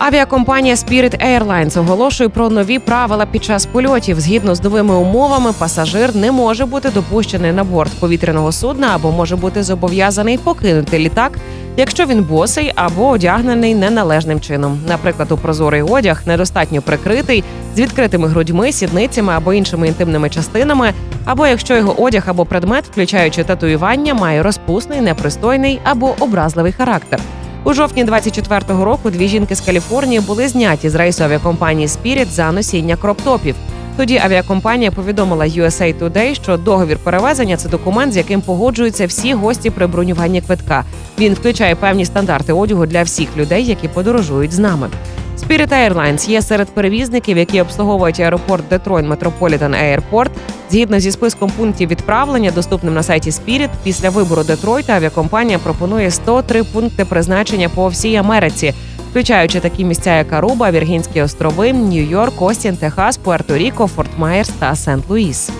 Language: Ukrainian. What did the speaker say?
Авіакомпанія Spirit Airlines оголошує про нові правила під час польотів. Згідно з новими умовами, пасажир не може бути допущений на борт повітряного судна або може бути зобов'язаний покинути літак, якщо він босий або одягнений неналежним чином. Наприклад, у прозорий одяг недостатньо прикритий з відкритими грудьми, сідницями або іншими інтимними частинами, або якщо його одяг або предмет, включаючи татуювання, має розпусний, непристойний або образливий характер. У жовтні 24-го року дві жінки з Каліфорнії були зняті з рейсу авіакомпанії Spirit за носіння кроптопів. Тоді авіакомпанія повідомила USA Today, що договір перевезення це документ, з яким погоджуються всі гості при бронюванні квитка. Він включає певні стандарти одягу для всіх людей, які подорожують з нами. Spirit Airlines є серед перевізників, які обслуговують аеропорт Detroit Metropolitan Airport. Згідно зі списком пунктів відправлення, доступним на сайті Spirit, після вибору Детройта авіакомпанія пропонує 103 пункти призначення по всій Америці, включаючи такі місця, як Аруба, Віргінські острови, Нью-Йорк, Остін, Техас, Пуерто-Ріко, Форт Майерс та Сент-Луїс.